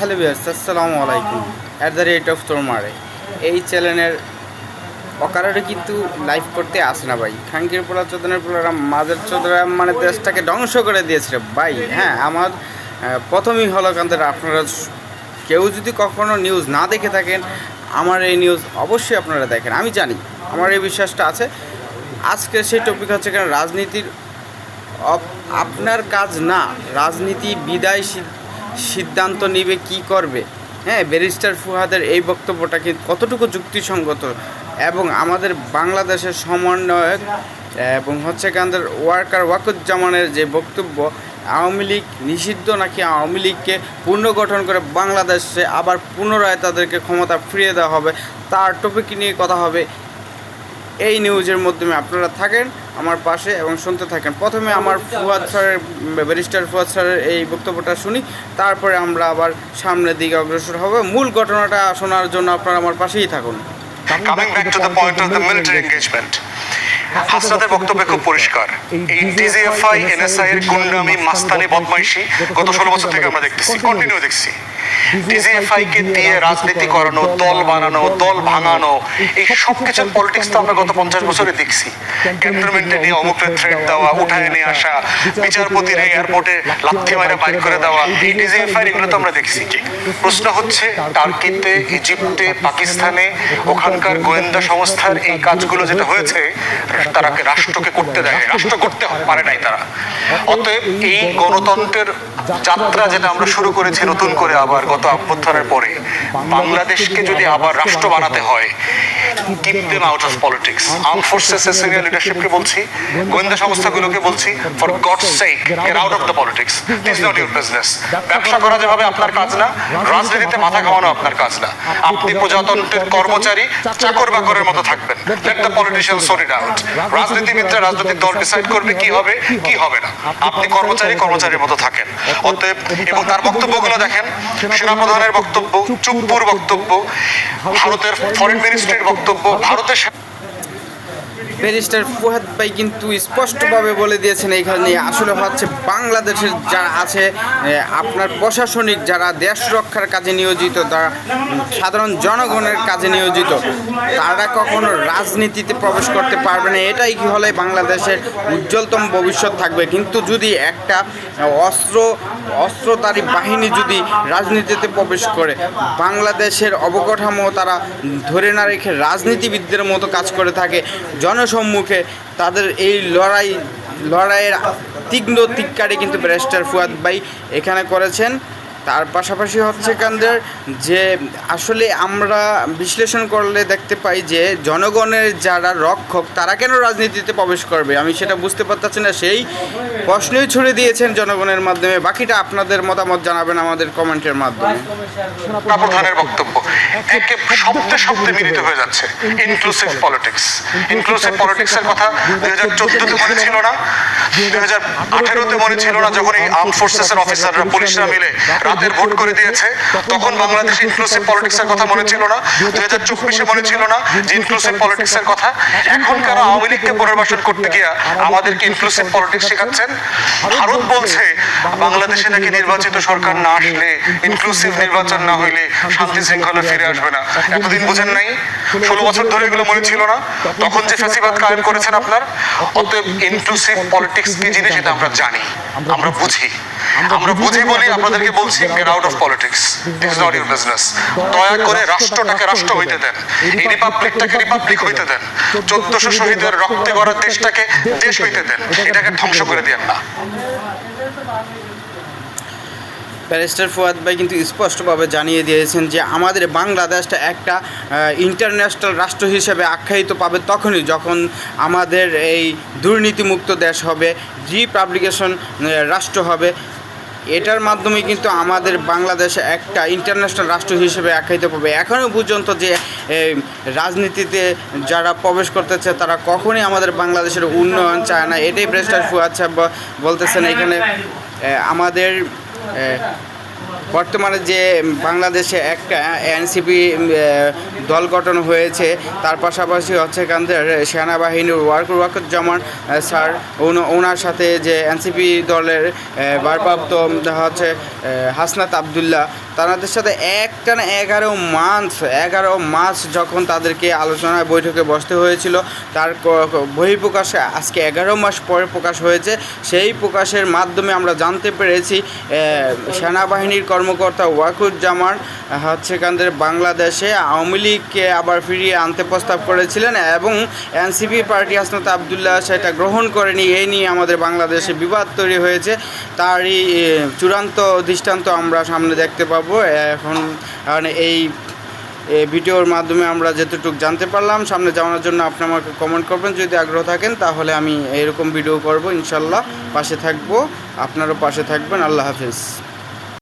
Hello বিয়ার্স আসসালামু আলাইকুম। অ্যাট দ্য রেট অফ তোরমারে এই চ্যানেলের অকারণে কিন্তু লাইভ করতে আসে না ভাই। খাঙ্কির পোলা চোদনের পোলারা মাদের চোদরা মানে দেশটাকে ধ্বংস করে দিয়েছিল ভাই। হ্যাঁ আমার প্রথমেই হলো কান্দের আপনারা কেউ যদি কখনো নিউজ না দেখে থাকেন, আমার এই নিউজ অবশ্যই আপনারা দেখেন। আমি জানি, আমার এই বিশ্বাসটা আছে। আজকে সেই টপিক হচ্ছে কেন, রাজনীতির আপনার কাজ না, রাজনীতি বিদায় সিদ্ধান্ত নিবে, কি করবে? হ্যাঁ ব্যারিস্টার ফুহাদের এই বক্তব্যটা কি কতটুকু যুক্তিসঙ্গত? এবং আমাদের বাংলাদেশের সমন্বয়ক, এবং হচ্ছে কান্দের ওয়ার্কার ওয়াকুজ্জামানের যে বক্তব্য, আওয়ামী লীগ নিষিদ্ধ নাকি আওয়ামী লীগকে পুনর্গঠন করে বাংলাদেশে আবার পুনরায় তাদেরকে ক্ষমতা ফিরিয়ে দেওয়া হবে, তার টপিক নিয়ে কথা হবে। এই নিউজের মাধ্যমে আপনারা থাকেন আমার পাশে এবং শুনতে থাকেন। প্রথমে আমার ফুয়াদ স্যারের, ব্যারিস্টার ফুয়াদ স্যারের এই বক্তব্যটা শুনি, তারপরে আমরা আবার সামনের দিকে অগ্রসর হব। মূল ঘটনাটা শোনার জন্য আপনারা আমার পাশেই থাকুন। বক্তব্য খুব পরিষ্কার। এই ডিজিএফআই এনএসআই এর গুন্ডামি, মাস্তানি, বদমাইশি, গত ষোলো বছর থেকে আমরা দেখতেছি কন্টিনিউ দেখছি। ডিজিএফআই কে দিয়ে রাজনীতি করানো দল বানানো, দল ভাঙানো। এই পলিটিক্স তো আমরা গত পঞ্চাশ বছরে দেখছি। ক্যান্টনমেন্টে নিয়ে দেওয়া, উঠায় নিয়ে আসা এয়ারপোর্টে মারে করে দেওয়া, এই ডিজিএফআই এগুলো তো আমরা দেখছি। প্রশ্ন হচ্ছে, টার্কিতে ইজিপ্টে পাকিস্তানে ওখানকার গোয়েন্দা সংস্থার এই কাজগুলো যেটা হয়েছে, তারা রাষ্ট্রকে করতে দেয়? রাষ্ট্র করতে পারে নাই তারা। অতএব এই গণতন্ত্রের যাত্রা যেটা আমরা শুরু করেছি, নতুন করে আবার গত অভ্যুত্থানের পরে বাংলাদেশকে যদি আবার রাষ্ট্র বানাতে হয় keep them out of politics armed forces এর সিনিয়র লিডারশিপকে বলছি, গোয়েন্দা সংস্থাগুলোকে বলছি for God sake get out of the politics not your business ব্যবসা করা যেভাবে আপনার কাজ না, রাজনীতিতে মাথা খাওয়ানো আপনার কাজ না। আপনি প্রজাতন্ত্রের কর্মচারী, চাকর বাকরের মতো থাকবেন। Let the politician sorry out রাজনীতিবিদরা রাজনৈতিক দল ডিসাইড করবে কি হবে কি হবে না। আপনি কর্মচারী কর্মচারীর মতো থাকেন। অতএব, এবং তার বক্তব্যগুলো দেখেন। সেনাপ্রধানের বক্তব্য বক্তব্য, ভারতের ফরেন মিনিস্ট্রির বক্তব্য ভারতের সে- ব্যারিস্টার ফুহাদ ভাই কিন্তু স্পষ্টভাবে বলে দিয়েছেন এইখানে আসলে হচ্ছে বাংলাদেশের যারা আছে আপনার প্রশাসনিক যারা দেশ রক্ষার কাজে নিয়োজিত, তারা সাধারণ জনগণের কাজে নিয়োজিত, তারা কখনো রাজনীতিতে প্রবেশ করতে পারবে না। এটাই কি হলে বাংলাদেশের উজ্জ্বলতম ভবিষ্যৎ থাকবে? কিন্তু যদি একটা অস্ত্র, অস্ত্রধারী বাহিনী যদি রাজনীতিতে প্রবেশ করে, বাংলাদেশের অবকাঠামো তারা ধরে না রেখে রাজনীতিবিদদের মতো কাজ করে থাকে জনসম্মুখে তাদের এই লড়াই, লড়াইয়ের তীক্ষ্ণ তিক্কারে কিন্তু ব্যারিস্টার ফুয়াদ ভাই এখানে করেছেন। তার পাশাপাশি হচ্ছে কান্দের যে আসলে আমরা বিশ্লেষণ করলে দেখতে পাই যে জনগণের যারা রক্ষক, তারা কেন রাজনীতিতে প্রবেশ করবে? আমি সেটা বুঝতে পারতেছি না। সেই প্রশ্নই ছুড়ে দিয়েছেন জনগণের মাধ্যমে। বাকিটা আপনাদের মতামত জানাবেন আমাদের কমেন্টের মাধ্যমে। প্রধানের বক্তব্য, একে শব্দে শব্দে মিলিত হয়ে যাচ্ছে। ইনক্লুসিভ পলিটিক্স ইনক্লুসিভ পলিটিক্স এর কথা দুই হাজার ছিল না। মনে ছিল না যখন এই আর্ম অফিসাররা পুলিশরা মিলে রাতের ভোট করে দিয়েছে, তখন বাংলাদেশ ইনক্লুসিভ পলিটিক্স এর কথা মনে ছিল না হাজার চব্বিশে মনে ছিল না যে ইনক্লুসিভ কথা। এখন কেন আওয়ামী লীগকে পুনর্বাসন করতে গিয়া আমাদেরকে ইনক্লুসিভ পলিটিক্স শেখাচ্ছেন? ভারত বলছে, বাংলাদেশে নাকি নির্বাচিত সরকার না আসলে ইনক্লুসিভ নির্বাচন না হইলে শান্তি শৃঙ্খলা ফিরে আসবে না। এতদিন বুঝেন নাই? ষোলো বছর ধরে এগুলো মনে ছিল না। তখন যে ফ্যাসিবাদ কায়েম করেছেন আপনার, অতএব ইনক্লুসিভ পলিটিক্স কি জিনিস এটা আমরা জানি আমরা বুঝি। আমরা বুঝি বলি আপনাদেরকে বলছি get out of politics this not your business দয়া করে রাষ্ট্রটাকে রাষ্ট্র হইতে দেন। এই রিপাবলিকটাকে রিপাবলিক হইতে দেন। চোদ্দশো শহীদের রক্তে গড়া দেশটাকে দেশ হইতে দেন। এটাকে ধ্বংস করে দিয়েন না। ব্যারিস্টার ফুয়াদ ভাই কিন্তু স্পষ্টভাবে জানিয়ে দিয়েছেন যে আমাদের বাংলাদেশটা একটা ইন্টারন্যাশনাল রাষ্ট্র হিসেবে আখ্যায়িত পাবে তখনই যখন আমাদের এই দুর্নীতিমুক্ত দেশ হবে জি পাবলিকেশন রাষ্ট্র হবে। এটার মাধ্যমে কিন্তু আমাদের বাংলাদেশে একটা ইন্টারন্যাশনাল রাষ্ট্র হিসেবে আখ্যায়িত পাবে। এখনও পর্যন্ত যে রাজনীতিতে যারা প্রবেশ করতেছে, তারা কখনই আমাদের বাংলাদেশের উন্নয়ন চায় না। এটাই ব্রেস্টার ফুয়াদ সাহেব বলতেছেন এখানে। আমাদের বর্তমানে যে বাংলাদেশে একটা এনসিপি দল গঠন হয়েছে, তার পাশাপাশি হচ্ছে কান্দের সেনাবাহিনীর ওয়ার্ক ওয়াকুজ্জামান স্যার ওনার সাথে যে এনসিপি দলের ভারপ্রাপ্ত হচ্ছে হাসনাত আবদুল্লাহ তাদের সাথে একটানা এগারো মাস এগারো মাস যখন তাদেরকে আলোচনায় বৈঠকে বসতে হয়েছিল, তার ক- আজকে এগারো মাস পরে প্রকাশ হয়েছে। সেই প্রকাশের মাধ্যমে আমরা জানতে পেরেছি সেনাবাহিনীর কর্মকর্তা ওয়াকুজ্জামান হচ্ছে কান্দের বাংলাদেশে আওয়ামী লীগকে আবার ফিরিয়ে আনতে প্রস্তাব করেছিলেন এবং এনসিপি পার্টি হাসনাত আবদুল্লাহ সেটা গ্রহণ করেনি। এই নিয়ে আমাদের বাংলাদেশে বিবাদ তৈরি হয়েছে। তারই চূড়ান্ত দৃষ্টান্ত আমরা সামনে দেখতে পাবো। এখন, কারণ এই ভিডিওর মাধ্যমে আমরা যেতটুকু জানতে পারলাম, সামনে যাওয়ার জন্য আপনি আমাকে কমেন্ট করবেন। যদি আগ্রহ থাকেন, তাহলে আমি এরকম ভিডিও করব, ইনশাল্লাহ। পাশে থাকব, আপনারও পাশে থাকবেন। আল্লাহ হাফিজ।